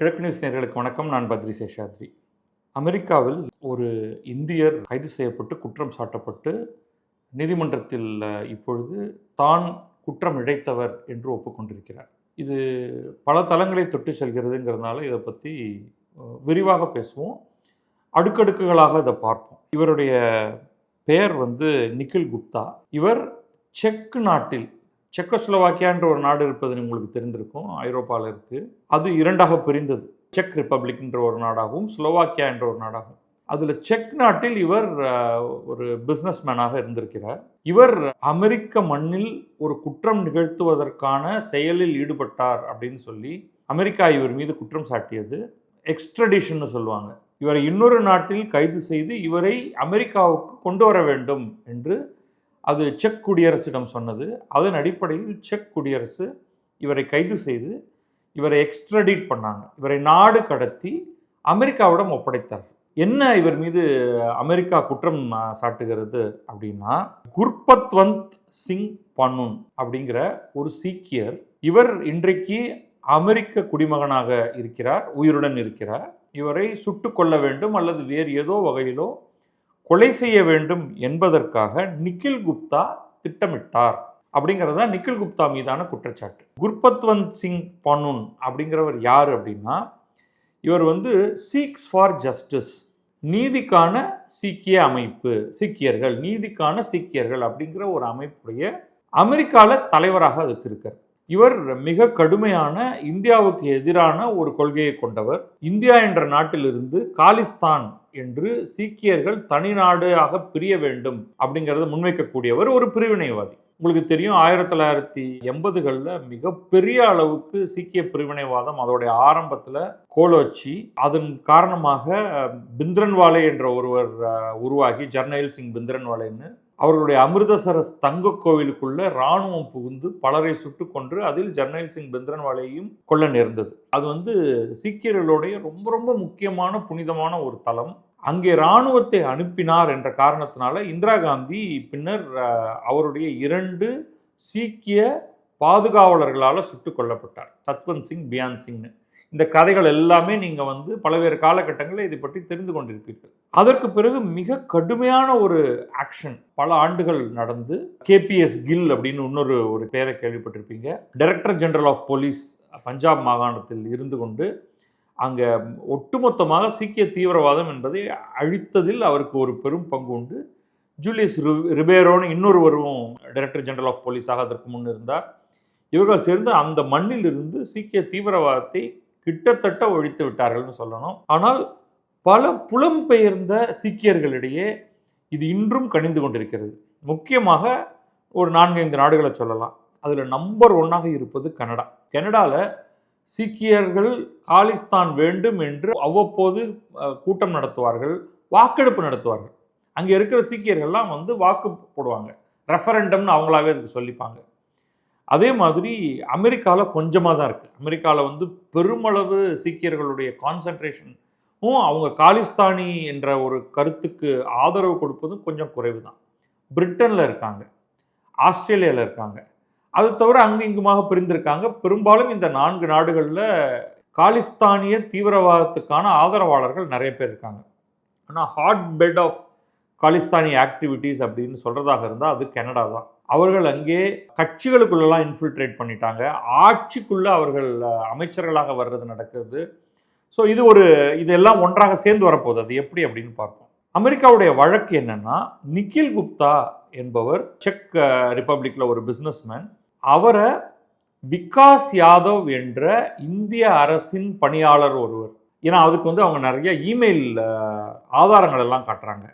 கிழக்கு நியூஸ் நேர்களுக்கு வணக்கம். நான் பத்ரி சேஷாத்ரி. அமெரிக்காவில் ஒரு இந்தியர் கைது செய்யப்பட்டு குற்றம் சாட்டப்பட்டு நீதிமன்றத்தில் இப்பொழுது தான் குற்றம் இழைத்தவர் என்று ஒப்புக்கொண்டிருக்கிறார். இது பல தளங்களை தொட்டு செல்கிறதுங்கிறதுனால இதை பற்றி விரிவாக பேசுவோம். அடுக்கடுக்குகளாக இதை பார்ப்போம். இவருடைய பெயர் வந்து நிக்கில் குப்தா. இவர் செக் நாட்டில் செக்கோஸ்லோவாக்கியான்ற ஒரு நாடு இருப்பது உங்களுக்கு தெரிந்திருக்கும் ஐரோப்பாவில் இருக்குது அது இரண்டாக பிரிந்தது. செக் ரிப்பப்ளிக்ன்ற ஒரு நாடாகவும் ஸ்லோவாக்கியா என்ற ஒரு நாடாகவும். அதில் செக் நாட்டில் இவர் ஒரு பிஸ்னஸ் மேனாக இருந்திருக்கிறார். இவர் அமெரிக்க மண்ணில் ஒரு குற்றம் நிகழ்த்துவதற்கான செயலில் ஈடுபட்டார் அப்படின்னு சொல்லி அமெரிக்கா இவர் மீது குற்றம் சாட்டியது. எக்ஸ்ட்ரடிஷன்னு சொல்லுவாங்க. இவரை இன்னொரு நாட்டில் கைது செய்து இவரை அமெரிக்காவுக்கு கொண்டு வர வேண்டும் என்று அது செக் குடியரசிடம் சொன்னது. அதன் அடிப்படையில் செக் குடியரசு இவரை கைது செய்து இவரை எக்ஸ்ட்ரடிட் பண்ணாங்க. இவரை நாடு கடத்தி அமெரிக்காவிடம் ஒப்படைத்தார். என்ன இவர் மீது அமெரிக்கா குற்றம் சாட்டுகிறது அப்படின்னா குர்பத்வந்த் சிங் பனுன் அப்படிங்கிற ஒரு சீக்கியர் இவர் இன்றைக்கு அமெரிக்க குடிமகனாக இருக்கிறார் உயிருடன் இருக்கிறார். இவரை சுட்டு கொள்ள வேண்டும் அல்லது வேறு ஏதோ வகையிலோ கொலை செய்ய வேண்டும் என்பதற்காக நிக்கில் குப்தா திட்டமிட்டார். அப்படிங்கிறது தான் நிக்கில் குப்தா மீதான குற்றச்சாட்டு. குர்பத்வந்த் சிங் பனுன் அப்படிங்கிறவர் யார் அப்படின்னா இவர் வந்து சீக்ஸ் ஃபார் ஜஸ்டிஸ் நீதிக்கான சீக்கிய அமைப்பு சீக்கியர்கள் நீதிக்கான சீக்கியர்கள் அப்படிங்கிற ஒரு அமைப்புடைய அமெரிக்காவில் தலைவராக அதுக்கு இருக்கார் இவர் மிக கடுமையான இந்தியாவுக்கு எதிரான ஒரு கொள்கையை கொண்டவர். இந்தியா என்ற நாட்டிலிருந்து காலிஸ்தான் என்று சீக்கியர்கள் தனி நாடாக பிரிய வேண்டும் அப்படிங்கிறத முன்வைக்கக்கூடியவர் ஒரு பிரிவினைவாதி. உங்களுக்கு தெரியும் ஆயிரத்தி தொள்ளாயிரத்தி எண்பதுகளில் மிகப்பெரிய அளவுக்கு சீக்கிய பிரிவினைவாதம் அதோடைய ஆரம்பத்தில் கோலோச்சி அதன் காரணமாக பிந்திரன்வாலே என்ற ஒருவர் உருவாகி ஜர்னைல் சிங் பிந்திரன்வாலேன்னு அவர்களுடைய அமிர்தசரஸ் தங்க கோவிலுக்குள்ள இராணுவம் புகுந்து பலரை சுட்டு கொன்று அதில் ஜர்னைல் சிங் பிந்திரன்வாலையும் கொல்ல நேர்ந்தது. அது வந்து சீக்கியர்களுடைய ரொம்ப ரொம்ப முக்கியமான புனிதமான ஒரு தலம். அங்கே இராணுவத்தை அனுப்பினார் என்ற காரணத்தினால இந்திரா காந்தி பின்னர் அவருடைய இரண்டு சீக்கிய பாதுகாவலர்களால் சுட்டுக் கொல்லப்பட்டார். சத்வந்த் சிங் பியான் சிங்னு. இந்த கதைகள் எல்லாமே நீங்கள் வந்து பல்வேறு காலகட்டங்களில் இதை பற்றி தெரிந்து கொண்டிருப்பீர்கள். அதற்கு பிறகு மிக கடுமையான ஒரு ஆக்ஷன் பல ஆண்டுகள் நடந்து கேபிஎஸ் கில் அப்படின்னு இன்னொரு ஒரு பெயரை கேள்விப்பட்டிருப்பீங்க. Director general of police Punjab மாகாணத்தில் இருந்து கொண்டு அங்கே ஒட்டுமொத்தமாக சீக்கிய தீவிரவாதம் என்பதை அழித்ததில் அவருக்கு ஒரு பெரும் பங்கு உண்டு. ஜூலியஸ் ரி- ரிபேரோன்னு இன்னொருவரும் டைரக்டர் ஜெனரல் ஆஃப் போலீஸாக அதற்கு முன் இருந்தார். இவர்கள் சேர்ந்து அந்த மண்ணிலிருந்து சீக்கிய தீவிரவாதத்தை கிட்டத்தட்ட ஒழித்து விட்டார்கள்னு சொல்லணும். ஆனால் பல புலம்பெயர்ந்த சீக்கியர்களிடையே இது இன்றும் கணிந்து கொண்டிருக்கிறது. முக்கியமாக ஒரு நான்கைந்து நாடுகளை சொல்லலாம். அதில் நம்பர் ஒன்னாக இருப்பது கனடா. கனடாவில் சீக்கியர்கள் காலிஸ்தான் வேண்டும் என்று அவ்வப்போது கூட்டம் நடத்துவார்கள் வாக்கெடுப்பு நடத்துவார்கள். அங்கே இருக்கிற சீக்கியர்கள்லாம் வந்து வாக்கு போடுவாங்க. ரெஃபரண்டம்னு அவங்களாவே அதுக்கு சொல்லிப்பாங்க. அதே மாதிரி அமெரிக்காவில் கொஞ்சமாக தான் இருக்குது அமெரிக்காவில் வந்து பெருமளவு சீக்கியர்களுடைய கான்சன்ட்ரேஷனும் அவங்க காலிஸ்தானி என்ற ஒரு கருத்துக்கு ஆதரவு கொடுப்பதும் கொஞ்சம் குறைவு தான். பிரிட்டனில் இருக்காங்க. ஆஸ்திரேலியாவில் இருக்காங்க. அது தவிர அங்கு இங்குமாக பிரிந்திருக்காங்க. பெரும்பாலும் இந்த நான்கு நாடுகளில் காலிஸ்தானிய தீவிரவாதத்துக்கான ஆதரவாளர்கள் நிறைய பேர் இருக்காங்க. ஆனால் hot bed of Khalistani activities அப்படின்னு சொல்கிறதாக இருந்தால் அது கனடா தான். அவர்கள் அங்கே கட்சிகளுக்குள்ளெல்லாம் இன்ஃபில்ட்ரேட் பண்ணிட்டாங்க. ஆட்சிக்குள்ளே அவர்கள் அமைச்சர்களாக வர்றது நடக்கிறது ஸோ இது ஒரு இதெல்லாம் ஒன்றாக சேர்ந்து வரப்போகுது. அது எப்படி அப்படின்னு பார்ப்போம். அமெரிக்காவுடைய வழக்கு என்னென்னா நிக்கில் குப்தா என்பவர் செக் ரிப்பப்ளிக்கில் ஒரு பிஸ்னஸ்மேன் அவரை விகாஸ் யாதவ் என்ற இந்திய அரசின் பணியாளர் ஒருவர். ஏன்னா அதுக்கு வந்து அவங்க நிறைய இமெயில் ஆதாரங்கள் எல்லாம் காட்டுறாங்க.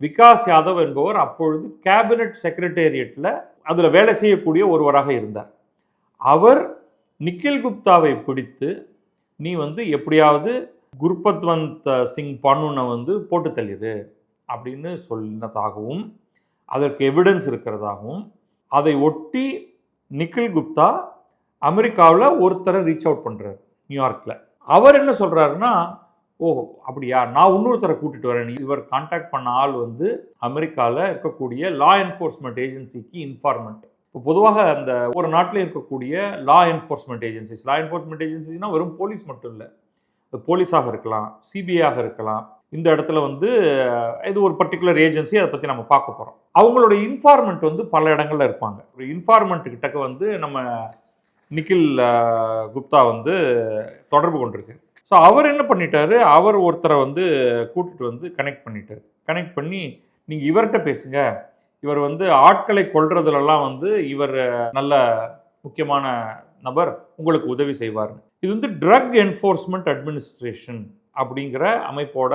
விகாஸ் யாதவ் என்பவர் அப்பொழுது கேபினட் செக்ரட்டேரியட்டில் அதில் வேலை செய்யக்கூடிய ஒருவராக இருந்தார். அவர் நிக்கில் குப்தாவை பிடித்து நீ வந்து எப்படியாவது குர்பத்வந்த் சிங் பன்னுனை வந்து போட்டு தள்ளிடு அப்படின்னு சொன்னதாகவும் அதற்கு எவிடன்ஸ் இருக்கிறதாகவும் அதை ஒட்டி நிக்கில் குப்தா அமெரிக்காவில் ஒருத்தரை ரீச் அவுட் பண்ணுறாரு நியூயார்க்கில் அவர் என்ன சொல்கிறாருன்னா ஓ அப்படியா? நான் இன்னொருத்தரை கூட்டிட்டு வரேன். இவர் காண்டாக்ட் பண்ண ஆள் வந்து அமெரிக்காவில் இருக்கக்கூடிய லா என்ஃபோர்ஸ்மெண்ட் ஏஜென்சிக்கு இன்ஃபார்மெண்ட் இப்போ பொதுவாக அந்த ஒரு நாட்டில் இருக்கக்கூடிய law enforcement agencies law enforcement ஏஜென்சிஸ்னால் வெறும் போலீஸ் மட்டும் இல்லை. போலீஸாக இருக்கலாம் சிபிஐயாக இருக்கலாம். இந்த இடத்துல வந்து இது ஒரு பர்டிகுலர் ஏஜென்சி அதை பற்றி நம்ம பார்க்க போகிறோம் அவங்களோட இன்ஃபார்மெண்ட் வந்து பல இடங்களில் இருப்பாங்க. ஒரு இன்ஃபார்மெண்ட் கிட்டக்க வந்து நம்ம நிக்கில் குப்தா வந்து தொடர்பு கொண்டிருக்கு. ஸோ அவர் என்ன பண்ணிட்டாரு? அவர் ஒருத்தரை வந்து கூட்டிட்டு வந்து கனெக்ட் பண்ணிட்டார். கனெக்ட் பண்ணி நீங்கள் இவர்கிட்ட பேசுங்க. இவர் வந்து ஆட்களை கொள்றதுலலாம் வந்து இவர் நல்ல முக்கியமான நபர். உங்களுக்கு உதவி செய்வார்னு. இது வந்து ட்ரக் என்ஃபோர்ஸ்மெண்ட் அட்மினிஸ்ட்ரேஷன் அப்படிங்கிற அமைப்போட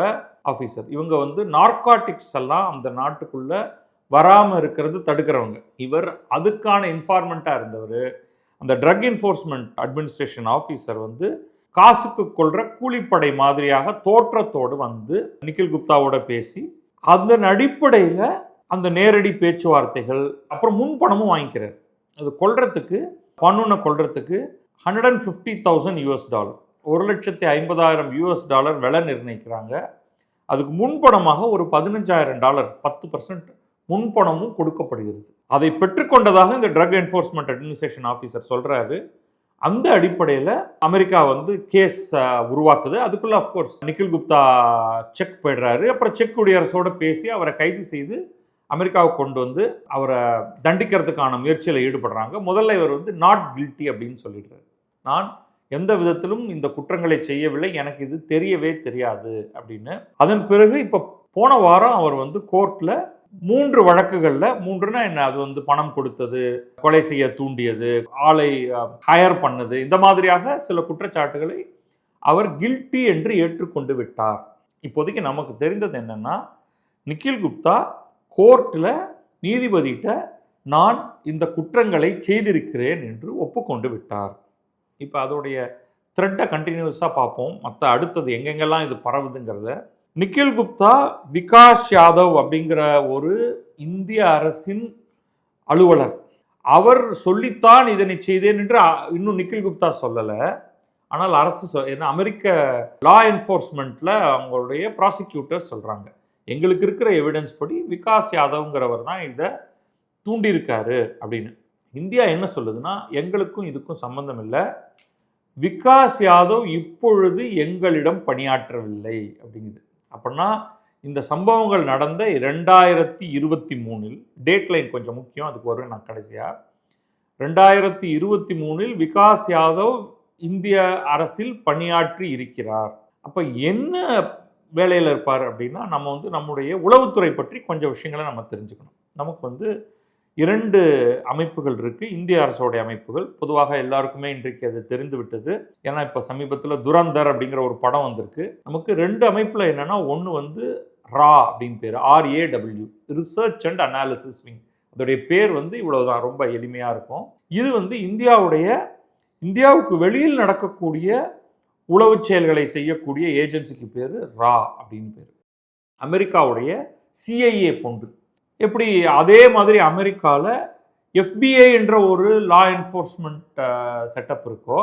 ஆஃபீஸர் இவங்க வந்து நார்காட்டிக்ஸ் எல்லாம் அந்த நாட்டுக்குள்ளே வராமல் இருக்கிறது தடுக்கிறவங்க. இவர் அதுக்கான இன்ஃபார்மெண்ட்டாக இருந்தவர். அந்த ட்ரக் என்ஃபோர்ஸ்மெண்ட் அட்மினிஸ்ட்ரேஷன் ஆஃபீஸர் வந்து காசுக்கு கொள்ற கூலிப்படை மாதிரியாக தோற்றத்தோடு வந்து நிக்கில் குப்தாவோட பேசி அதன் அடிப்படையில் அந்த நேரடி பேச்சுவார்த்தைகள் அப்புறம் முன்பணமும் வாங்கிக்கிறார். அது கொள்றதுக்கு பன்னுனை கொள்றதுக்கு hundred and fifty thousand US dollar ஒரு லட்சத்தி ஐம்பதாயிரம் யூஎஸ் டாலர் விலை நிர்ணயிக்கிறாங்க. அதுக்கு முன்பணமாக ஒரு பதினஞ்சாயிரம் டாலர் பத்து பர்சன்ட் முன்பணமும் கொடுக்கப்படுகிறது. அதை பெற்றுக்கொண்டதாக இந்த ட்ரக் என்ஃபோர்ஸ்மெண்ட் அட்மினிஸ்ட்ரேஷன் ஆஃபீஸர் சொல்கிறாரு அந்த அடிப்படையில் அமெரிக்கா வந்து கேஸ் உருவாக்குது. அதுக்குள்ள அஃப்கோர்ஸ் நிக்கில் குப்தா செக் போயிடுறாரு. அப்புறம் செக் குடியரசோட பேசி அவரை கைது செய்து அமெரிக்காவை கொண்டு வந்து அவரை தண்டிக்கிறதுக்கான முயற்சியில் ஈடுபடுறாங்க. முதல்ல இவர் வந்து நாட் கில்ட்டி அப்படின்னு சொல்லிடுறாரு. நான் எந்த விதத்திலும் இந்த குற்றங்களை செய்யவில்லை. எனக்கு இது தெரியவே தெரியாது அப்படின்னு. அதன் பிறகு இப்போ போன வாரம் அவர் வந்து கோர்ட்டில் மூன்று வழக்குகளில் மூன்றுனா என்ன? அது வந்து பணம் கொடுத்தது கொலை செய்ய தூண்டியது ஆளை ஹயர் பண்ணது இந்த மாதிரியாக சில குற்றச்சாட்டுகளை அவர் கில்ட்டி என்று ஏற்றுக்கொண்டு விட்டார். இப்போதைக்கு நமக்கு தெரிந்தது என்னென்னா நிக்கில் குப்தா கோர்ட்டில் நீதிபதிகிட்ட நான் இந்த குற்றங்களை செய்திருக்கிறேன் என்று ஒப்புக்கொண்டு விட்டார். இப்போ அதோடைய த்ரெட்டை கண்டினியூஸாக பார்ப்போம். மற்ற அடுத்தது எங்கெங்கெல்லாம் இது பரவுதுங்கிறத நிக்கில் குப்தா விகாஷ் யாதவ் அப்படிங்கிற ஒரு இந்திய அரசின் அலுவலர். அவர் சொல்லித்தான் இதனை செய்தேன் என்று இன்னும் நிக்கில் குப்தா சொல்லலை. ஆனால் அரசு சொ ஏன்னா அமெரிக்க லா என்ஃபோர்ஸ்மெண்ட்டில் அவங்களுடைய ப்ராசிக்யூட்டர் சொல்கிறாங்க எங்களுக்கு இருக்கிற எவிடன்ஸ் படி விகாஸ் யாதவ்ங்கிறவர் தான் இதை தூண்டியிருக்காரு அப்படின்னு. இந்தியா என்ன சொல்லுதுன்னா எங்களுக்கும் இதுக்கும் சம்பந்தம் இல்லை. விகாஸ் யாதவ் இப்பொழுது எங்களிடம் பணியாற்றவில்லை அப்படிங்குது. அப்படின்னா இந்த சம்பவங்கள் நடந்த ரெண்டாயிரத்தி இருபத்தி மூணில் டேட் லைன் கொஞ்சம் முக்கியம் அதுக்கு வருவேன் நான் கடைசியாக ரெண்டாயிரத்தி இருபத்தி மூணில் விகாஸ் யாதவ் இந்திய அரசில் பணியாற்றி இருக்கிறார். அப்போ என்ன வேலையில் இருப்பார் அப்படின்னா நம்ம வந்து நம்முடைய உளவுத்துறை பற்றி கொஞ்சம் விஷயங்களை நம்ம தெரிஞ்சுக்கணும். நமக்கு வந்து இரண்டு அமைப்புகள் இருக்குது இந்திய அரசோடைய அமைப்புகள். பொதுவாக எல்லாருக்குமே இன்றைக்கு அது தெரிந்து விட்டது. ஏன்னா இப்போ சமீபத்தில் துரந்தர் அப்படிங்கிற ஒரு படம் வந்திருக்கு. நமக்கு ரெண்டு அமைப்பில் என்னென்னா ஒன்று வந்து ரா அப்படின்னு பேர். R A W research and analysis wing அதோடைய பேர் வந்து இவ்வளவுதான். ரொம்ப எளிமையாக இருக்கும். இது வந்து இந்தியாவுடைய இந்தியாவுக்கு வெளியில் நடக்கக்கூடிய உளவு செயல்களை செய்யக்கூடிய ஏஜென்சிக்கு பேர் ரா அப்படின்னு பேர். அமெரிக்காவுடைய சிஐஏ போன்று. எப்படி அதே மாதிரி அமெரிக்காவில் எஃபிஐ என்ற ஒரு லா என்ஃபோர்ஸ்மெண்ட் செட்டப் இருக்கோ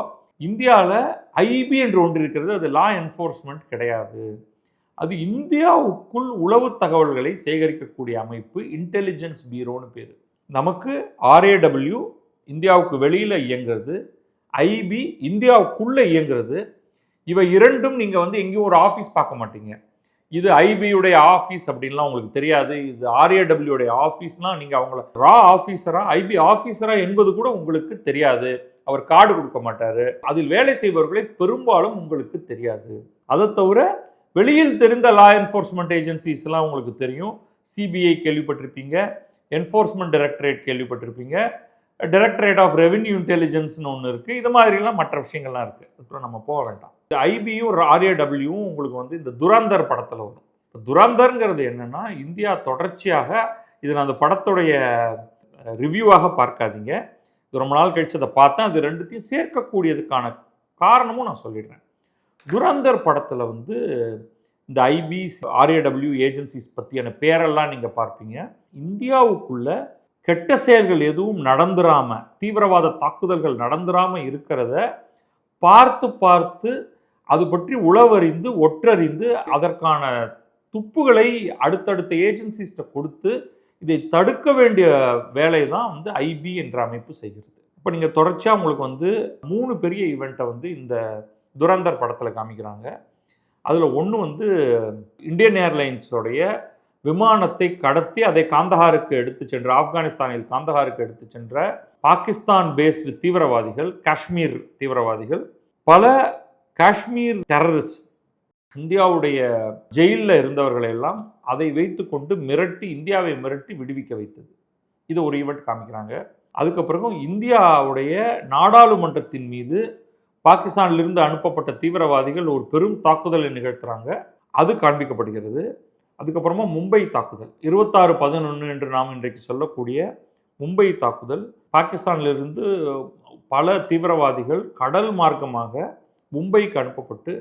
இந்தியாவில் ஐபி என்று ஒன்று இருக்கிறது அது லா என்ஃபோர்ஸ்மெண்ட் கிடையாது. அது இந்தியாவுக்குள் உளவு தகவல்களை சேகரிக்கக்கூடிய அமைப்பு இன்டெலிஜென்ஸ் பீரோன்னு பேர். நமக்கு ஆர்ஏடபிள்யூ இந்தியாவுக்கு வெளியில் இயங்குறது ஐபி இந்தியாவுக்குள்ளே இயங்குறது இவை இரண்டும் நீங்கள் வந்து எங்கேயும் ஒரு ஆஃபீஸ் பார்க்க மாட்டீங்க. இது ஐபியுடைய ஆஃபீஸ் அப்படின்லாம் உங்களுக்கு தெரியாது. இது ஆர்ஏடபிள்யூடைய ஆஃபீஸ்லாம் நீங்கள் அவங்கள ரா ஆஃபீஸராக ஐபி ஆஃபீஸராக என்பது கூட உங்களுக்கு தெரியாது. அவர் கார்டு கொடுக்க மாட்டார். அதில் வேலை செய்பவர்களை பெரும்பாலும் உங்களுக்கு தெரியாது. அதை தவிர வெளியில் தெரிந்த லா என்ஃபோர்ஸ்மெண்ட் ஏஜென்சிஸ்லாம் உங்களுக்கு தெரியும். சிபிஐ கேள்விப்பட்டிருப்பீங்க. என்ஃபோர்ஸ்மெண்ட் டைரக்டரேட் கேள்விப்பட்டிருப்பீங்க. டைரக்டரேட் ஆஃப் ரெவென்யூ இன்டெலிஜென்ஸ்னு ஒன்று இருக்குது இது மாதிரிலாம் மற்ற விஷயங்கள்லாம் இருக்குது அப்புறம் நம்ம போக வேண்டாம். ஐபியும் ஆர்ஏடபிள்யூவும் உங்களுக்கு வந்து இந்த துரந்தர் படத்தில் வரும். இப்போ துரந்தர்ங்கிறது என்னென்னா இந்தியா தொடர்ச்சியாக இது நான் அந்த படத்துடைய ரிவ்யூவாக பார்க்காதீங்க. இது ரொம்ப நாள் கழித்து அதை பார்த்தேன். அது ரெண்டுத்தையும் சேர்க்கக்கூடியதுக்கான காரணமும் நான் சொல்லிடுறேன். துரந்தர் படத்தில் வந்து இந்த ஐபிஸ் ஆர்ஏடபிள்யூ ஏஜென்சிஸ் பற்றியான பேரெல்லாம் நீங்கள் பார்ப்பீங்க. இந்தியாவுக்குள்ள கெட்ட செயல்கள் எதுவும் நடந்துராமல் தீவிரவாத தாக்குதல்கள் நடந்துராமல் இருக்கிறத பார்த்து பார்த்து அது பற்றி உளவறிந்து ஒற்றறிந்து அதற்கான துப்புகளை அடுத்தடுத்த ஏஜென்சிஸ்ட கொடுத்து இதை தடுக்க வேண்டிய வேலை தான் வந்து ஐபி என்ற அமைப்பு செய்கிறது. இப்போ நீங்கள் தொடர்ச்சியாக உங்களுக்கு வந்து மூணு பெரிய ஈவெண்ட்டை வந்து இந்த துரந்தர் படத்தில் காமிக்கிறாங்க. அதில் ஒன்று வந்து இந்தியன் ஏர்லைன்ஸோடைய விமானத்தை கடத்தி அதை காந்தஹாருக்கு எடுத்து சென்ற ஆப்கானிஸ்தானில் காந்தஹாருக்கு எடுத்து சென்ற பாகிஸ்தான் பேஸ்டு தீவிரவாதிகள் காஷ்மீர் தீவிரவாதிகள் பல காஷ்மீர் டெரரிஸ்ட் இந்தியாவுடைய ஜெயிலில் இருந்தவர்களை எல்லாம் அதை வைத்துக்கொண்டு மிரட்டி இந்தியாவை மிரட்டி விடுவிக்க வைத்தது. இது ஒரு ஈவெண்ட் காமிக்கிறாங்க. அதுக்கு இந்தியாவுடைய நாடாளுமன்றத்தின் மீது பாகிஸ்தானிலிருந்து அனுப்பப்பட்ட தீவிரவாதிகள் ஒரு பெரும் தாக்குதலை நிகழ்த்துறாங்க. அது காண்பிக்கப்படுகிறது. அதுக்கப்புறமா மும்பை தாக்குதல். இருபத்தாறு பதினொன்று என்று நாம் இன்றைக்கு சொல்லக்கூடிய மும்பை தாக்குதல். பாகிஸ்தானிலிருந்து பல தீவிரவாதிகள் கடல் மார்க்கமாக மும்பைக்கு அனுப்பப்பட்டு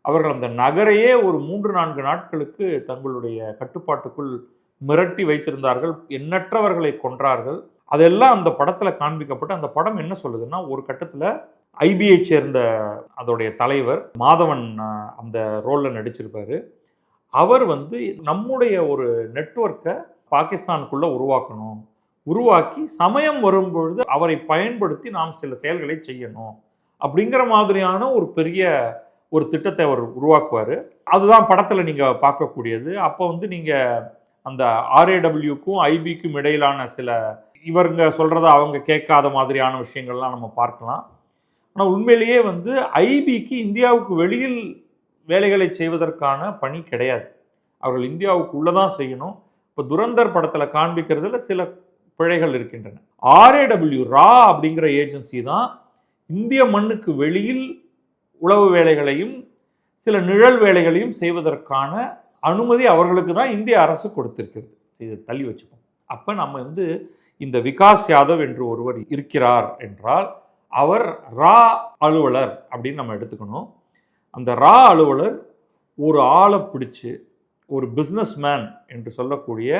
அவர்கள் அந்த நகரையே ஒரு மூன்று நான்கு நாட்களுக்கு தங்களுடைய கட்டுப்பாட்டுக்குள் மிரட்டி வைத்திருந்தார்கள். எண்ணற்றவர்களை கொன்றார்கள். அதெல்லாம் அந்த படத்தில் காண்பிக்கப்பட்டு அந்த படம் என்ன சொல்லுதுன்னா ஒரு கட்டத்தில் ஐபிஐ சேர்ந்த அதோடைய தலைவர் மாதவன் அந்த ரோலில் நடிச்சிருப்பார். அவர் வந்து நம்முடைய ஒரு நெட்வொர்க்கை பாகிஸ்தானுக்குள்ளே உருவாக்கணும். உருவாக்கி சமயம் வரும்பொழுது அவரை பயன்படுத்தி நாம் சில செயல்களை செய்யணும். அப்படிங்கிற மாதிரியான ஒரு பெரிய ஒரு திட்டத்தை அவர் உருவாக்குவார். அதுதான் படத்தில் நீங்கள் பார்க்கக்கூடியது. அப்போ வந்து நீங்கள் அந்த ஆர்ஏடபிள்யூக்கும் ஐபிக்கும் இடையிலான சில இவருங்க சொல்கிறத அவங்க கேட்காத மாதிரியான விஷயங்கள்லாம் நம்ம பார்க்கலாம். ஆனால் உண்மையிலேயே வந்து ஐபிக்கு இந்தியாவுக்கு வெளியில் வேலைகளை செய்வதற்கான பணி கிடையாது. அவர்கள் இந்தியாவுக்கு உள்ளே தான் செய்யணும். இப்போ துரந்தர் படத்தில் காண்பிக்கிறதுல சில பிழைகள் இருக்கின்றன. ஆர்ஏடபிள்யூ ரா அப்படிங்கிற ஏஜென்சி தான் இந்திய மண்ணுக்கு வெளியில் உளவு வேலைகளையும் சில நிழல் வேலைகளையும் செய்வதற்கான அனுமதி அவர்களுக்கு தான் இந்திய அரசு கொடுத்திருக்கிறது. இதை தள்ளி வச்சுப்போம். அப்போ நம்ம வந்து இந்த விகாஸ் யாதவ் என்று ஒருவர் இருக்கிறார் என்றால் அவர் ரா அலுவலர் அப்படின்னு நம்ம எடுத்துக்கணும். அந்த ரா அலுவலர் ஒரு ஆளை பிடிச்சு ஒரு பிஸ்னஸ்மேன் என்று சொல்லக்கூடிய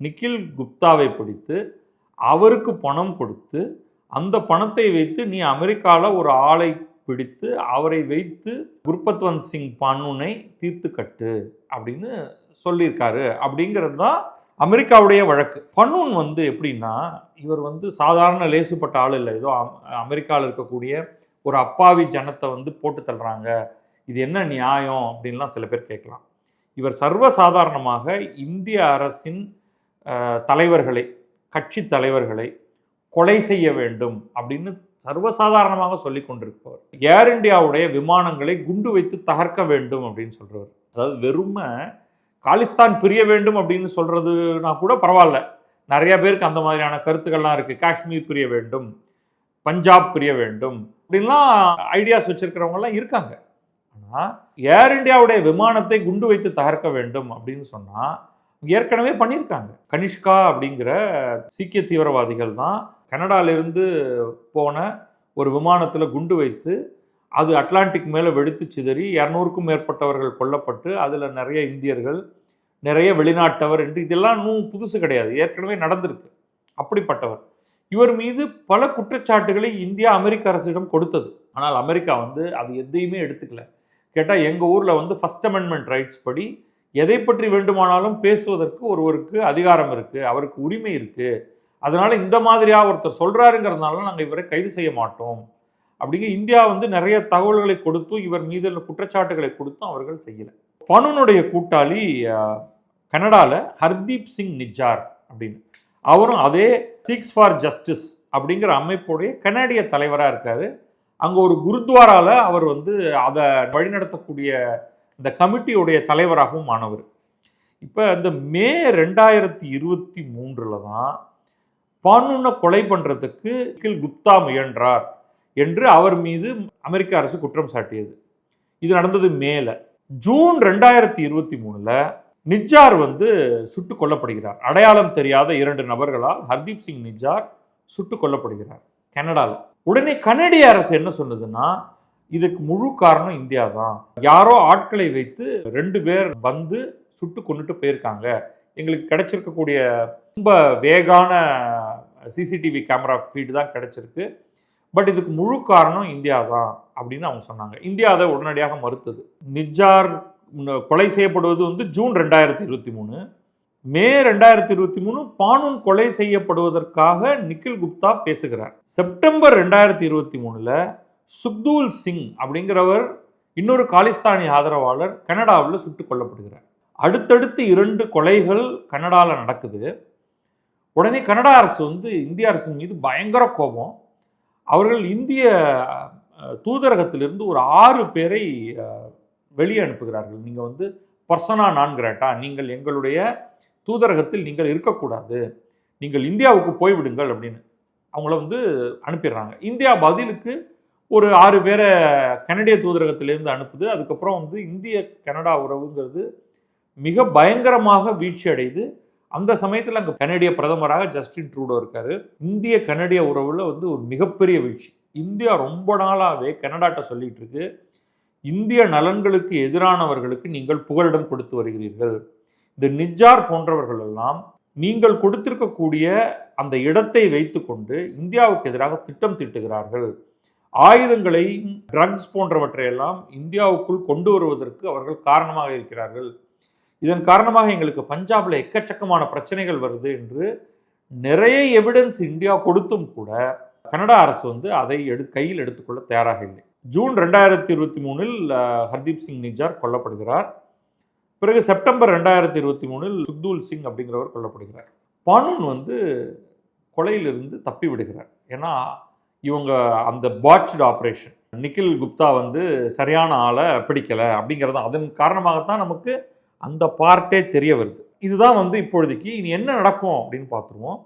நிக்கில் குப்தாவை பிடித்து அவருக்கு பணம் கொடுத்து அந்த பணத்தை வைத்து நீ அமெரிக்காவில் ஒரு ஆளை பிடித்து அவரை வைத்து குர்பத்வந்த் சிங் பன்னுனை தீர்த்து கட்டு அப்படின்னு சொல்லியிருக்காரு. அப்படிங்கிறது தான் அமெரிக்காவுடைய வழக்கு. பன்னூன் வந்து எப்படின்னா இவர் வந்து சாதாரண லேசுப்பட்ட ஆள் இல்லை. ஏதோ அமெரிக்காவில் இருக்கக்கூடிய ஒரு அப்பாவி ஜனத்தை வந்து போட்டு தள்ளுறாங்க. இது என்ன நியாயம் அப்படின்லாம் சில பேர் கேட்கலாம். இவர் சர்வசாதாரணமாக இந்திய அரசின் தலைவர்களை கட்சி தலைவர்களை கொலை செய்ய வேண்டும் அப்படின்னு சர்வசாதாரணமாக சொல்லி கொண்டிருப்பவர். ஏர் இந்தியாவுடைய விமானங்களை குண்டு வைத்து தகர்க்க வேண்டும் அப்படின்னு சொல்றவர். அதாவது வெறுமை காலிஸ்தான் பிரிய வேண்டும் அப்படின்னு சொல்றதுனா கூட பரவாயில்ல. நிறைய பேருக்கு அந்த மாதிரியான கருத்துக்கள்லாம் இருக்கு. காஷ்மீர் பிரிய வேண்டும் பஞ்சாப் பிரிய வேண்டும் அப்படின்லாம் ஐடியாஸ் வச்சிருக்கிறவங்கலாம் இருக்காங்க. ஆனால் ஏர் இண்டியாவுடைய விமானத்தை குண்டு வைத்து தகர்க்க வேண்டும் அப்படின்னு சொன்னால் ஏற்கனவே பண்ணியிருக்காங்க. கனிஷ்கா அப்படிங்கிற சீக்கிய தீவிரவாதிகள் தான் கனடாலிருந்து போன ஒரு விமானத்தில் குண்டு வைத்து அது அட்லாண்டிக் மேலே வெடித்து சிதறி இரநூறுக்கும் மேற்பட்டவர்கள் கொல்லப்பட்டு அதில் நிறைய இந்தியர்கள் நிறைய வெளிநாட்டவர் என்று இதெல்லாம் இன்னும் புதுசு கிடையாது. ஏற்கனவே நடந்திருக்கு. அப்படிப்பட்டவர். இவர் மீது பல குற்றச்சாட்டுகளை இந்தியா அமெரிக்க அரசிடம் கொடுத்தது. ஆனால் அமெரிக்கா வந்து அது எதையுமே எடுத்துக்கல. கேட்டால் எங்கள் ஊரில் வந்து ஃபஸ்ட் அமெண்ட்மெண்ட் ரைட்ஸ் படி எதை பற்றி வேண்டுமானாலும் பேசுவதற்கு ஒருவருக்கு அதிகாரம் இருக்குது அவருக்கு உரிமை இருக்குது அதனால் இந்த மாதிரியாக ஒருத்தர் சொல்கிறாருங்கிறதுனால நாங்கள் இவரை கைது செய்ய மாட்டோம். அப்படிங்க இந்தியா வந்து நிறைய தகவல்களை கொடுத்தும் இவர் மீது உள்ள குற்றச்சாட்டுகளை கொடுத்தும் அவர்கள் செய்யலை. பனுனுடைய கூட்டாளி கனடாவில் ஹர்தீப் சிங் நிஜார் அப்படின்னு. அவரும் அதே சிக்ஸ் ஃபார் ஜஸ்டிஸ் அப்படிங்கிற அமைப்புடைய கனடிய தலைவராக இருக்கார். அங்கே ஒரு குருத்வாராவில் அவர் வந்து அதை வழிநடத்தக்கூடிய இந்த கமிட்டியுடைய தலைவராகவும் ஆனவர். இப்போ இந்த மே ரெண்டாயிரத்தி இருபத்தி மூன்றில் தான் பானுனை கொலை பண்ணுறதுக்கு கில் குப்தா முயன்றார் என்று அவர் மீது அமெரிக்க அரசு குற்றம் சாட்டியது. இது நடந்தது மேலே. ஜூன் ரெண்டாயிரத்தி இருபத்தி மூணில் நிஜார் வந்து சுட்டு கொல்லப்படுகிறார். அடையாளம் தெரியாத இரண்டு நபர்களால் ஹர்தீப் சிங் நிஜார் சுட்டு கொல்லப்படுகிறார் கனடாவில் உடனே கனடிய அரசு என்ன சொன்னதுன்னா இதுக்கு முழு காரணம் இந்தியா தான் யாரோ ஆட்களை வைத்து ரெண்டு பேர் வந்து சுட்டு கொண்டுட்டு போயிருக்காங்க. எங்களுக்கு கிடைச்சிருக்கக்கூடிய ரொம்ப வேகான சிசிடிவி கேமரா ஃபீடு தான் கிடைச்சிருக்கு. பட் இதுக்கு முழு காரணம் இந்தியா தான் அப்படின்னு அவங்க சொன்னாங்க. இந்தியா அதை உடனடியாக மறுத்தது. நிஜார் கொலை செய்யப்படுவது வந்து ஜூன் ரெண்டாயிரத்தி இருபத்தி மூணு. மே ரெண்டாயிரத்தி இருபத்தி மூணு பானூன் கொலை செய்யப்படுவதற்காக நிக்கில் குப்தா பேசுகிறார். செப்டம்பர் ரெண்டாயிரத்தி இருபத்தி மூணில் சுக்தூல் சிங் அப்படிங்கிறவர் இன்னொரு காலிஸ்தானி ஆதரவாளர் கனடாவில் சுட்டுக் கொல்லப்படுகிறார். அடுத்தடுத்து இரண்டு கொலைகள் கனடாவில் நடக்குது. உடனே கனடா அரசு வந்து இந்திய அரசின் மீது பயங்கர கோபம். அவர்கள் இந்திய தூதரகத்திலிருந்து ஒரு ஆறு பேரை வெளியே அனுப்புகிறார்கள். நீங்கள் வந்து பர்சனா நான் கிராட்டா நீங்கள் எங்களுடைய தூதரகத்தில் நீங்கள் இருக்கக்கூடாது. நீங்கள் இந்தியாவுக்கு போய்விடுங்கள் அப்படின்னு அவங்கள வந்து அனுப்பிடுறாங்க. இந்தியா பதிலுக்கு ஒரு ஆறு பேரை கனடிய தூதரகத்திலேருந்து அனுப்புது. அதுக்கப்புறம் வந்து இந்திய கனடா உறவுங்கிறது மிக பயங்கரமாக வீழ்ச்சி அடையுது. அந்த சமயத்தில் அங்கே கனடிய பிரதமராக ஜஸ்டின் ட்ரூடோ இருக்காரு. இந்திய கனடிய உறவில் வந்து ஒரு மிகப்பெரிய வீழ்ச்சி. இந்தியா ரொம்ப நாளாகவே கனடாட்ட சொல்லிட்டு இருக்கு இந்திய நலன்களுக்கு எதிரானவர்களுக்கு நீங்கள் புகலிடம் கொடுத்து வருகிறீர்கள். இந்த நிஜார் போன்றவர்கள் எல்லாம் நீங்கள் கொடுத்திருக்கக்கூடிய அந்த இடத்தை வைத்துக்கொண்டு இந்தியாவுக்கு எதிராக திட்டம் தீட்டுகிறார்கள். ஆயுதங்களை ட்ரக்ஸ் போன்றவற்றையெல்லாம் இந்தியாவுக்குள் கொண்டு வருவதற்கு அவர்கள் காரணமாக இருக்கிறார்கள். இதன் காரணமாக எங்களுக்கு பஞ்சாபில் எக்கச்சக்கமான பிரச்சனைகள் வருது என்று நிறைய எவிடன்ஸ் இந்தியா கொடுத்தும் கூட கனடா அரசு வந்து அதை எடு கையில் எடுத்துக்கொள்ள தயாராக இல்லை. ஜூன் ரெண்டாயிரத்தி இருபத்தி மூணில் ஹர்தீப் சிங் நிஜார் கொல்லப்படுகிறார். பிறகு செப்டம்பர் ரெண்டாயிரத்தி இருபத்தி மூணில் சுக்தூல் சிங் அப்படிங்கிறவர் கொல்லப்படுகிறார். பானூன் வந்து கொலையிலிருந்து தப்பி விடுகிறார் ஏன்னா இவங்க அந்த பாட்ச்டு ஆப்ரேஷன் நிக்கில் குப்தா வந்து சரியான ஆளை பிடிக்கலை அப்படிங்கிறது அதன் காரணமாகத்தான் நமக்கு அந்த பார்ட்டே தெரிய வருது. இதுதான் வந்து இப்பொழுதைக்கு இனி என்ன நடக்கும் அப்படின்னு பார்த்துருவோம்.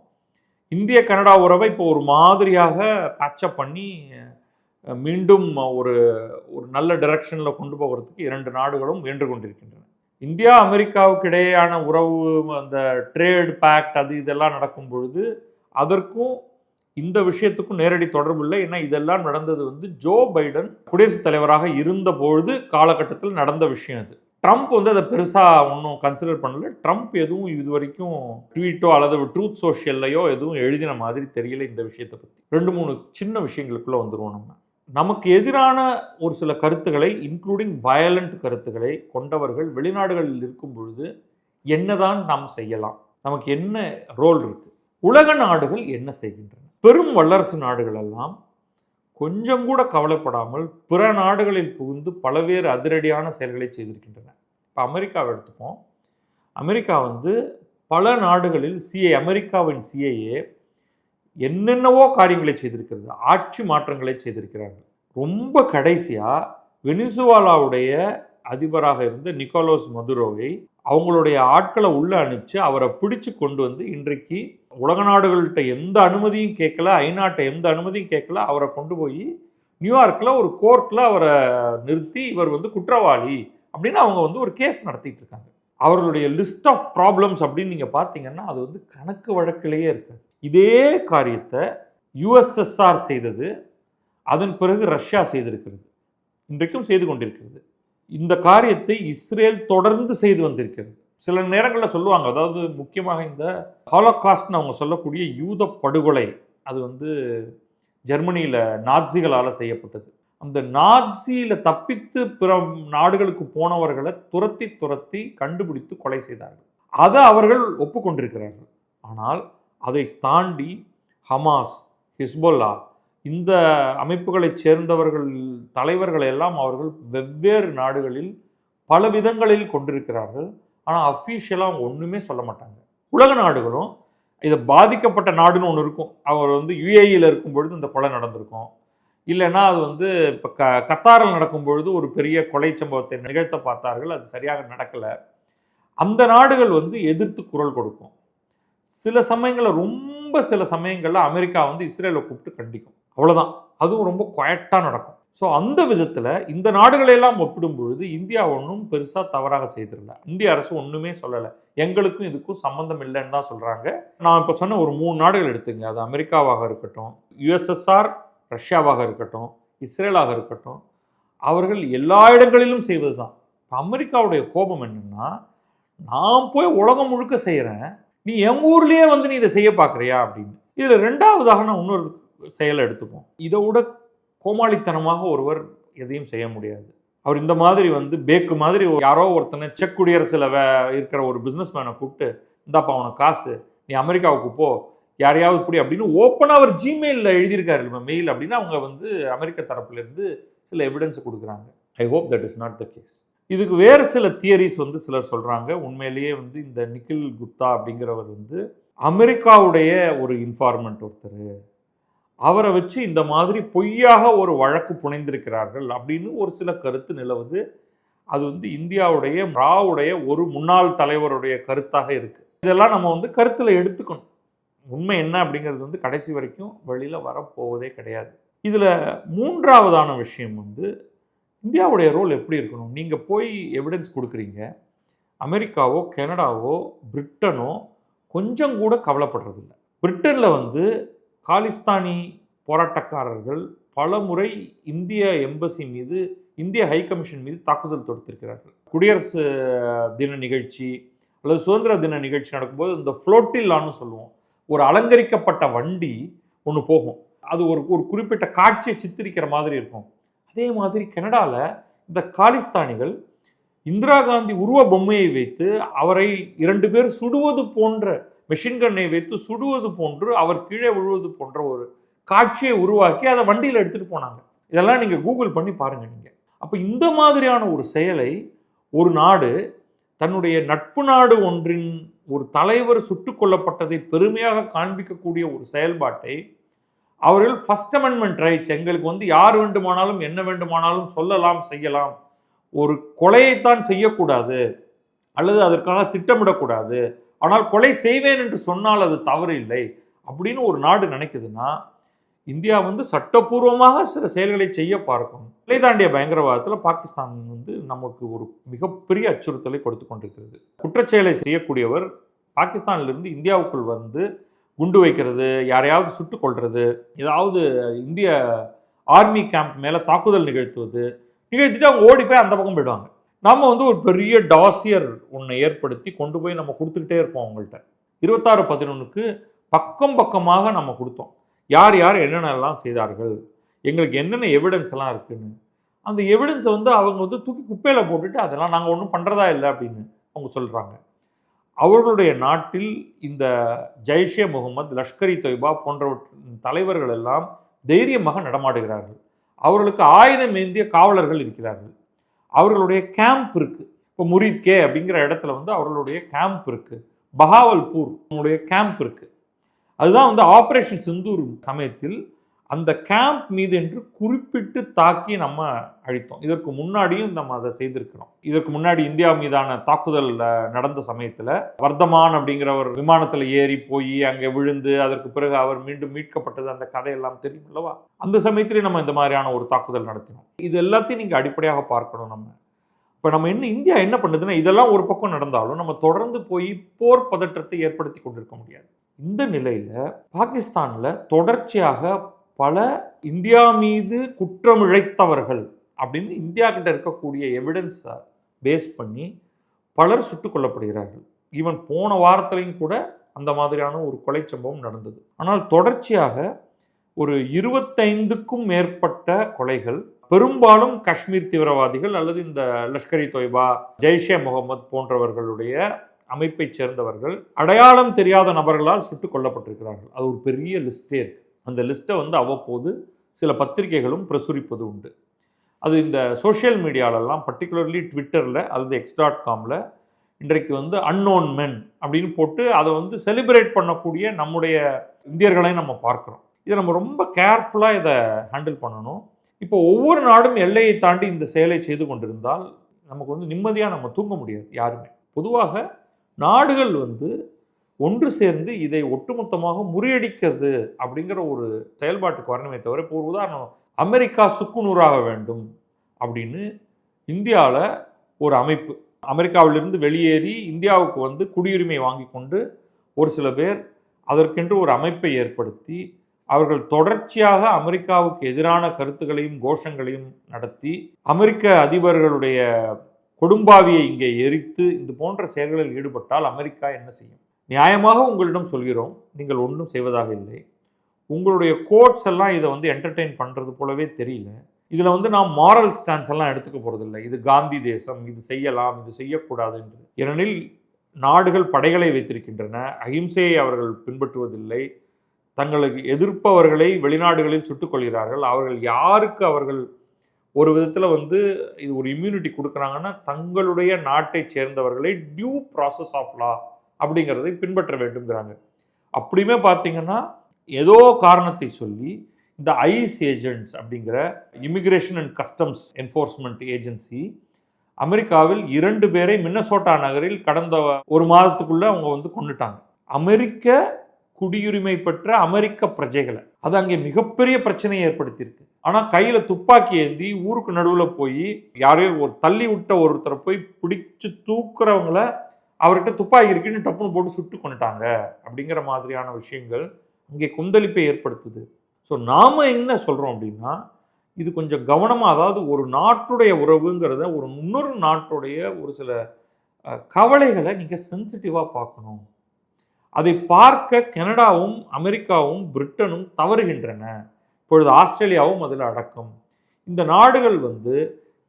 இந்திய கனடா உறவை இப்போ ஒரு மாதிரியாக பேட்சப் பண்ணி மீண்டும் ஒரு ஒரு நல்ல டைரக்ஷனில் கொண்டு போகிறதுக்கு இரண்டு நாடுகளும் முயன்று கொண்டிருக்கின்றன. இந்தியா அமெரிக்காவுக்கு இடையேயான உறவு அந்த ட்ரேட் பேக்ட் அது இதெல்லாம் நடக்கும் பொழுது அதற்கும் இந்த விஷயத்துக்கும் நேரடி தொடர்பு இல்லை. ஏன்னா இதெல்லாம் நடந்தது வந்து ஜோ பைடன் குடியரசுத் தலைவராக இருந்த பொழுது காலகட்டத்தில் நடந்த விஷயம் அது. ட்ரம்ப் வந்து அதை பெருசாக ஒன்றும் கன்சிடர் பண்ணல. ட்ரம்ப் எதுவும் இது வரைக்கும் ட்வீட்டோ அல்லது ட்ரூத் சோஷியல்லையோ எதுவும் எழுதின மாதிரி தெரியல இந்த விஷயத்தை பற்றி ரெண்டு மூணு சின்ன விஷயங்களுக்குள்ளே வந்துருவோம் நம்ம. நமக்கு எதிரான ஒரு சில கருத்துக்களை இன்க்ளூடிங் வயலண்ட் கருத்துக்களை கொண்டவர்கள் வெளிநாடுகளில் இருக்கும் பொழுது என்னதான் நாம் செய்யலாம்? நமக்கு என்ன ரோல் இருக்குது உலக நாடுகள் என்ன செய்கின்றன? பெரும் வல்லரசு நாடுகளெல்லாம் கொஞ்சம் கூட கவலைப்படாமல் பிற நாடுகளில் புகுந்து பல்வேறு அதிரடியான செயல்களை செய்திருக்கின்றன. இப்போ அமெரிக்காவை எடுத்துப்போம். அமெரிக்கா வந்து பல நாடுகளில் சிஏ அமெரிக்காவின் சிஏஏ என்னென்னவோ காரியங்களை செய்திருக்கிறது. ஆட்சி மாற்றங்களை செய்திருக்கிறார்கள். ரொம்ப கடைசியாக வெனிசுவாலாவுடைய அதிபராக இருந்த நிக்கோலோஸ் மதுரோவை அவங்களுடைய ஆட்களை உள்ளே அனுப்பிச்சு அவரை பிடிச்சு கொண்டு வந்து இன்றைக்கு உலக நாடுகள்கிட்ட எந்த அனுமதியும் கேட்கல ஐநாட்டை எந்த அனுமதியும் கேட்கல அவரை கொண்டு போய் நியூயார்க்கில் ஒரு கோர்ட்டில் அவரை நிறுத்தி இவர் வந்து குற்றவாளி அப்படின்னு அவங்க வந்து ஒரு கேஸ் நடத்திட்டு இருக்காங்க. அவர்களுடைய லிஸ்ட் ஆஃப் ப்ராப்ளம்ஸ் அப்படின்னு நீங்கள் பார்த்தீங்கன்னா அது வந்து கணக்கு வழக்கிலேயே இருக்காது. இதே காரியத்தை யுஎஸ்எஸ்ஆர் செய்தது அதன் பிறகு ரஷ்யா செய்திருக்கிறது. இன்றைக்கும் செய்து கொண்டிருக்கிறது. இந்த காரியத்தை இஸ்ரேல் தொடர்ந்து செய்து வந்திருக்கிறது. சில நேரங்களில் சொல்லுவாங்க அதாவது முக்கியமாக இந்த ஹாலோகாஸ்ட்னு அவங்க சொல்லக்கூடிய யூத படுகொலை அது வந்து ஜெர்மனியில் நாட்சிகளால் செய்யப்பட்டது. அந்த நாட்சியில் தப்பித்து பிற நாடுகளுக்கு போனவர்களை துரத்தி துரத்தி கண்டுபிடித்து கொலை செய்தார்கள். அதை அவர்கள் ஒப்புக்கொண்டிருக்கிறார்கள். ஆனால் அதை தாண்டி ஹமாஸ் ஹிஸ்பொல்லா இந்த அமைப்புகளைச் சேர்ந்தவர்கள் தலைவர்களை எல்லாம் அவர்கள் வெவ்வேறு நாடுகளில் பல விதங்களில் கொண்டிருக்கிறார்கள். ஆனால் அஃபீஷியலாக அவங்க ஒன்றுமே சொல்ல மாட்டாங்க. உலக நாடுகளும் இதை பாதிக்கப்பட்ட நாடுன்னு ஒன்று இருக்கும். அவர் வந்து யுஏஇயில் இருக்கும் பொழுது இந்த கொலை நடந்திருக்கும். இல்லைன்னா அது வந்து இப்போ க கத்தாரில் நடக்கும் பொழுது ஒரு பெரிய கொலை சம்பவத்தை நிகழ்த்த பார்த்தார்கள். அது சரியாக நடக்கலை. அந்த நாடுகள் வந்து எதிர்த்து குரல் கொடுக்கும். சில சமயங்களில் ரொம்ப சில சமயங்களில் அமெரிக்கா வந்து இஸ்ரேலை கூப்பிட்டு கண்டிக்கும். அவ்வளோதான் அதுவும் ரொம்ப குவாய்ட்டாக நடக்கும். ஸோ அந்த விதத்தில் இந்த நாடுகளெல்லாம் ஒப்பிடும் பொழுது இந்தியா ஒன்றும் பெருசாக தவறாக செய்திடல இந்திய அரசு ஒன்றுமே சொல்லலை. எங்களுக்கும் இதுக்கும் சம்மந்தம் இல்லைன்னு தான் சொல்கிறாங்க நான் இப்போ சொன்ன ஒரு மூணு நாடுகள் எடுத்துங்க அது அமெரிக்காவாக இருக்கட்டும் யுஎஸ்எஸ்ஆர் ரஷ்யாவாக இருக்கட்டும் இஸ்ரேலாக இருக்கட்டும் அவர்கள் எல்லா இடங்களிலும் செய்வது தான் இப்போ அமெரிக்காவுடைய கோபம் என்னென்னா நான் போய் உலகம் முழுக்க செய்கிறேன் நீ எங்கள் ஊர்லேயே வந்து நீ இதை செய்ய பார்க்குறியா அப்படின்னு. இதில் ரெண்டாவதாக நான் இன்னொரு செயலை எடுத்துப்போம். இதை விட கோமாளித்தனமாக ஒருவர் எதையும் செய்ய முடியாது. அவர் இந்த மாதிரி வந்து பேக்கு மாதிரி யாரோ ஒருத்தனை செக் குடியரசில் வே இருக்கிற ஒரு பிஸ்னஸ் மேனை கூப்பிட்டு இந்தாப்பா அவனுக்கு காசு. நீ அமெரிக்காவுக்கு போ. யாரையாவது இப்படி அப்படின்னு ஓப்பனாக அவர் ஜிமெயிலில் எழுதியிருக்காரு மெயில் அப்படின்னு அவங்க வந்து அமெரிக்க தரப்புலேருந்து சில எவிடன்ஸ் கொடுக்குறாங்க. I hope that is not the case இதுக்கு வேறு சில தியரிஸ் வந்து சிலர் சொல்கிறாங்க உண்மையிலேயே வந்து இந்த நிக்கில் குப்தா அப்படிங்கிறவர் வந்து அமெரிக்காவுடைய ஒரு இன்ஃபார்மெண்ட் ஒருத்தர். அவரை வச்சு இந்த மாதிரி பொய்யாக ஒரு வழக்கு புனைந்திருக்கிறார்கள் அப்படின்னு ஒரு சில கருத்து நிலவுது. அது வந்து இந்தியாவுடைய ராவுடைய ஒரு முன்னாள் தலைவருடைய கருத்தாக இருக்கு. இதெல்லாம் நம்ம வந்து கருத்தில் எடுத்துக்கணும். உண்மை என்ன அப்படிங்கிறது வந்து கடைசி வரைக்கும் வெளியில் வரப்போவதே கிடையாது. இதில் மூன்றாவதான விஷயம் வந்து இந்தியாவுடைய ரோல் எப்படி இருக்கணும்? நீங்கள் போய் எவிடன்ஸ் கொடுக்குறீங்க. அமெரிக்காவோ கனடாவோ பிரிட்டனோ கொஞ்சம் கூட கவலைப்படுறதில்ல. பிரிட்டனில் வந்து காலிஸ்தானி போராட்டக்காரர்கள் பல முறை இந்திய எம்பசி மீது இந்திய ஹை கமிஷன் மீது தாக்குதல் தொடுத்திருக்கிறார்கள். குடியரசு தின நிகழ்ச்சி அல்லது சுதந்திர தின நிகழ்ச்சி நடக்கும்போது இந்த ஃப்ளோட்டில்லான்னு சொல்லுவோம். ஒரு அலங்கரிக்கப்பட்ட வண்டி ஒன்று போகும். அது ஒரு ஒரு குறிப்பிட்ட காட்சியை சித்தரிக்கிற மாதிரி இருக்கும். அதே மாதிரி கனடாவில் இந்த காலிஸ்தானிகள் இந்திரா காந்தி உருவ பொம்மையை வைத்து அவரை இரண்டு பேர் சுடுவது போன்ற மெஷின் கண்ணை வைத்து சுடுவது போன்று அவர் கீழே விழுவது போன்ற ஒரு காட்சியை உருவாக்கி அதை வண்டியில் எடுத்துகிட்டு போனாங்க. இதெல்லாம் நீங்கள் கூகுள் பண்ணி பாருங்கள் நீங்கள் அப்போ இந்த மாதிரியான ஒரு செயலை ஒரு நாடு தன்னுடைய நட்பு நாடு ஒன்றின் ஒரு தலைவர் சுட்டுக் கொல்லப்பட்டதை பெருமையாக காண்பிக்கக்கூடிய ஒரு செயல்பாட்டை அவர்கள் ஃபஸ்ட் அமெண்ட்மெண்ட் ரைட்ஸ் எங்களுக்கு வந்து யார் வேண்டுமானாலும் என்ன வேண்டுமானாலும் சொல்லலாம் செய்யலாம். ஒரு கொலையைத்தான் செய்யக்கூடாது. அல்லது அதற்காக திட்டமிடக்கூடாது. ஆனால் கொலை செய்வேன் என்று சொன்னால் அது தவறு இல்லை அப்படின்னு ஒரு நாடு நினைக்குதுன்னா இந்தியா வந்து சட்டப்பூர்வமாக சில செயல்களை செய்ய பார்க்கும். நிலை தாண்டிய பயங்கரவாதத்தில் பாகிஸ்தான் வந்து நமக்கு ஒரு மிகப்பெரிய அச்சுறுத்தலை கொடுத்து கொண்டிருக்கிறது. குற்றச்செயலை செய்யக்கூடியவர் பாகிஸ்தானிலிருந்து இந்தியாவுக்குள் வந்து குண்டு வைக்கிறது யாரையாவது சுட்டு கொள்வது ஏதாவது இந்திய ஆர்மி கேம்ப் மேலே தாக்குதல் நிகழ்த்துவது நிகழ்த்திட்டு அவங்க ஓடி போய் அந்த பக்கம் போயிடுவாங்க. நம்ம வந்து ஒரு பெரிய டாசியர் ஒன்றை ஏற்படுத்தி கொண்டு போய் நம்ம கொடுத்துக்கிட்டே இருப்போம் அவங்கள்ட்ட. இருபத்தாறு பதினொன்றுக்கு பக்கம் பக்கமாக நம்ம கொடுத்தோம். யார் யார் என்னென்னலாம் செய்தார்கள்? எங்களுக்கு என்னென்ன எவிடன்ஸ் எல்லாம் இருக்குன்னு? அந்த எவிடன்ஸை வந்து அவங்க வந்து தூக்கி குப்பையில் போட்டுட்டு அதெல்லாம் நாங்கள் ஒன்றும் பண்ணுறதா இல்லை அப்படின்னு அவங்க சொல்கிறாங்க அவர்களுடைய நாட்டில் இந்த ஜெய்ஷே முகமது லஷ்கரி தொய்பா போன்றவற்றின் தலைவர்கள் எல்லாம் தைரியமாக நடமாடுகிறார்கள். அவர்களுக்கு ஆயுதம் ஏந்திய காவலர்கள் இருக்கிறார்கள். அவர்களுடைய கேம்ப் இருக்குது இப்போ முரீத்கே அப்படிங்கிற இடத்துல வந்து அவர்களுடைய கேம்ப் இருக்குது பஹாவல்பூர் அவங்களுடைய கேம்ப் இருக்குது அதுதான் வந்து ஆப்ரேஷன் சிந்தூர் சமயத்தில் அந்த கேம்ப் மீது என்று குறிப்பிட்டு தாக்கி நம்ம அழித்தோம். இதற்கு முன்னாடியும் நம்ம அதை செய்திருக்கிறோம். இதற்கு முன்னாடி இந்தியா மீதான தாக்குதல் நடந்த சமயத்தில் வர்தமான் அப்படிங்கிற ஒரு விமானத்தில் ஏறி போய் அங்கே விழுந்து அதற்கு பிறகு அவர் மீண்டும் மீட்கப்பட்டது அந்த கதையெல்லாம் தெரியும் அல்லவா? அந்த சமயத்திலே நம்ம இந்த மாதிரியான ஒரு தாக்குதல் நடத்தினோம். இது எல்லாத்தையும் நீங்கள் அடிப்படையாக பார்க்கணும் நம்ம. இப்போ நம்ம என்ன இந்தியா என்ன பண்ணுதுன்னா இதெல்லாம் ஒரு பக்கம் நடந்தாலும் நம்ம தொடர்ந்து போய் போர் பதற்றத்தை ஏற்படுத்தி கொண்டிருக்க முடியாது. இந்த நிலையில் பாகிஸ்தானில் தொடர்ச்சியாக பல இந்தியா மீது குற்றம் இழைத்தவர்கள் அப்படின்னு இந்தியா கிட்ட இருக்கக்கூடிய எவிடன்ஸை பேஸ் பண்ணி பலர் சுட்டுக் கொல்லப்படுகிறார்கள். ஈவன் போன வாரத்திலையும் கூட அந்த மாதிரியான ஒரு கொலை சம்பவம் நடந்தது. ஆனால் தொடர்ச்சியாக ஒரு இருபத்தைந்துக்கும் மேற்பட்ட கொலைகள் பெரும்பாலும் காஷ்மீர் தீவிரவாதிகள் அல்லது இந்த லஷ்கரி தொய்பா ஜெய்ஷே முகமது போன்றவர்களுடைய அமைப்பை சேர்ந்தவர்கள் அடையாளம் தெரியாத நபர்களால் சுட்டுக் கொல்லப்பட்டிருக்கிறார்கள். அது ஒரு பெரிய லிஸ்டே இருக்குது அந்த லிஸ்ட்டை வந்து அவ்வப்போது சில பத்திரிகைகளும் பிரசுரிப்பது உண்டு. அது இந்த சோஷியல் மீடியாலெல்லாம் பர்டிகுலர்லி ட்விட்டரில் அல்லது எக்ஸ் டாட் காமில் இன்றைக்கு வந்து அன்னோன் மென் அப்படின்னு போட்டு அதை வந்து செலிப்ரேட் பண்ணக்கூடிய நம்முடைய இந்தியர்களையும் நம்ம பார்க்குறோம். இதை நம்ம ரொம்ப கேர்ஃபுல்லாக இதை ஹேண்டில் பண்ணணும். இப்போ ஒவ்வொரு நாடும் எல்லையை தாண்டி இந்த செயலை செய்து கொண்டிருந்தால் நமக்கு வந்து நிம்மதியாக நம்ம தூங்க முடியாது யாருமே. பொதுவாக நாடுகள் வந்து ஒன்று சேர்ந்து இதை ஒட்டுமொத்தமாக முறியடிக்கிறது அப்படிங்கிற ஒரு செயல்பாட்டுக்கு வரணுமே தவிர இப்போ ஒரு உதாரணம் அமெரிக்கா சுக்குநூறாக வேண்டும் அப்படின்னு இந்தியாவில் ஒரு அமைப்பு. அமெரிக்காவிலிருந்து வெளியேறி இந்தியாவுக்கு வந்து குடியுரிமை வாங்கி கொண்டு ஒரு சில பேர் அதற்கென்று ஒரு அமைப்பை ஏற்படுத்தி அவர்கள் தொடர்ச்சியாக அமெரிக்காவுக்கு எதிரான கருத்துக்களையும் கோஷங்களையும் நடத்தி அமெரிக்க அதிபர்களுடைய கொடும்பாவியை இங்கே எரித்து இது போன்ற செயல்களில் ஈடுபட்டால் அமெரிக்கா என்ன செய்யும்? நியாயமாக உங்களிடம் சொல்கிறோம் நீங்கள் ஒன்றும் செய்வதாக இல்லை. உங்களுடைய கோட்ஸ் எல்லாம் இதை வந்து என்டர்டெயின் பண்ணுறது போலவே தெரியல. இதில் வந்து நாம் மாரல் ஸ்டான்ஸ் எல்லாம் எடுத்துக்க போகிறதில்ல இது காந்தி தேசம் இது செய்யலாம் இது செய்யக்கூடாது என்று. ஏனெனில் நாடுகள் படைகளை வைத்திருக்கின்றன. அகிம்சையை அவர்கள் பின்பற்றுவதில்லை. தங்களுக்கு எதிர்ப்பவர்களை வெளிநாடுகளில் சுட்டுக்கொள்கிறார்கள் அவர்கள் யாருக்கு அவர்கள் ஒரு விதத்தில் வந்து இது ஒரு இம்யூனிட்டி கொடுக்குறாங்கன்னா தங்களுடைய நாட்டை சேர்ந்தவர்களை டியூ ப்ராசஸ் ஆஃப் லா அப்படிங்கிறதை பின்பற்ற வேண்டும்ங்கிறாங்க. அப்படியுமே பார்த்தீங்கன்னா ஏதோ காரணத்தை சொல்லி இந்த ஐஸ் ஏஜென்ட்ஸ் அப்படிங்கிற immigration and customs enforcement agency அமெரிக்காவில் இரண்டு பேரை மின்னசோட்டா நகரில் கடந்த ஒரு மாதத்துக்குள்ளே அவங்க வந்து கொண்டுட்டாங்க அமெரிக்க குடியுரிமை பெற்ற அமெரிக்க பிரஜைகளை அது அங்கே மிகப்பெரிய பிரச்சனையை ஏற்படுத்தியிருக்கு. ஆனால் கையில் துப்பாக்கி ஏந்தி ஊருக்கு நடுவில் போய் யாரையோ ஒரு தள்ளி விட்ட ஒருத்தரை போய் பிடிச்சு தூக்குறவங்கள அவர்கிட்ட துப்பாக்கி இருக்குன்னு டப்புன்னு போட்டு சுட்டு கொண்டுட்டாங்க. அப்படிங்கிற மாதிரியான விஷயங்கள் இங்கே கொந்தளிப்பை ஏற்படுத்துது. ஸோ நாம் என்ன சொல்கிறோம் அப்படின்னா இது கொஞ்சம் கவனமாக அதாவது ஒரு நாட்டுடைய உறவுங்கிறத ஒரு இன்னொரு நாட்டுடைய ஒரு சில கவலைகளை நீங்கள் சென்சிட்டிவாக பார்க்கணும். அதை பார்க்க கனடாவும் அமெரிக்காவும் பிரிட்டனும் தவறுகின்றன. இப்பொழுது ஆஸ்திரேலியாவும் அதில் அடக்கம். இந்த நாடுகள் வந்து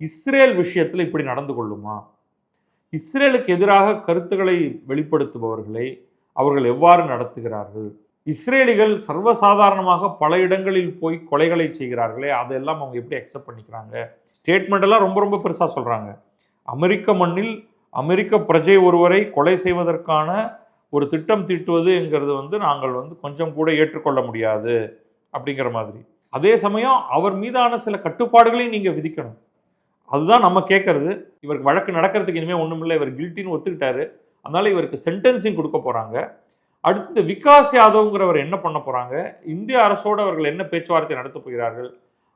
இஸ்ரேல் விஷயத்தில் இப்படி நடந்து கொள்ளுமா? இஸ்ரேலுக்கு எதிராக கருத்துக்களை வெளிப்படுத்துபவர்களை அவர்கள் எவ்வாறு நடத்துகிறார்கள்? இஸ்ரேலிகள் சர்வசாதாரணமாக பல இடங்களில் போய் கொலைகளை செய்கிறார்களே அதெல்லாம் அவங்க எப்படி அக்செப்ட் பண்ணிக்கிறாங்க? ஸ்டேட்மெண்ட் எல்லாம் ரொம்ப ரொம்ப பெருசாக சொல்கிறாங்க அமெரிக்க மண்ணில் அமெரிக்க பிரஜை ஒருவரை கொலை செய்வதற்கான ஒரு திட்டம் தீட்டுவதுங்கிறது வந்து நாங்கள் வந்து கொஞ்சம் கூட ஏற்றுக்கொள்ள முடியாது அப்படிங்கிற மாதிரி. அதே சமயம் அவர் மீதான சில கட்டுப்பாடுகளையும் நீங்கள் விதிக்கணும். அதுதான் நம்ம கேட்கறது இவருக்கு வழக்கு நடக்கிறதுக்கு இனிமேல் ஒன்றும் இல்லை இவர் கில்ட்டின்னு ஒத்துக்கிட்டாரு. அதனால இவருக்கு சென்டென்சிங் கொடுக்க போகிறாங்க அடுத்து விகாஸ் யாதவ்ங்கிறவர் என்ன பண்ண போகிறாங்க இந்திய அரசோடு அவர்கள் என்ன பேச்சுவார்த்தை நடத்த போகிறார்கள்?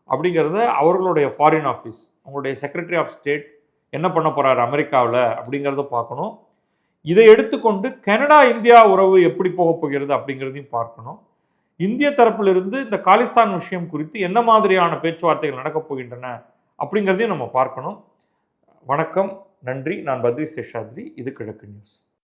அப்படிங்கிறத அவர்களுடைய ஃபாரின் ஆஃபீஸ் அவங்களுடைய செக்ரட்டரி ஆஃப் ஸ்டேட் என்ன பண்ண போகிறார் அமெரிக்காவில் அப்படிங்கிறத பார்க்கணும். இதை எடுத்துக்கொண்டு கனடா இந்தியா உறவு எப்படி போக போகிறது அப்படிங்கிறதையும் பார்க்கணும். இந்திய தரப்பிலிருந்து இந்த காலிஸ்தான் விஷயம் குறித்து என்ன மாதிரியான பேச்சுவார்த்தைகள் நடக்கப் போகின்றன? அப்படிங்கிறதையும் நம்ம பார்க்கணும். வணக்கம் நன்றி. நான் பத்ரி சேஷாத்ரி. இது கிழக்கு நியூஸ்.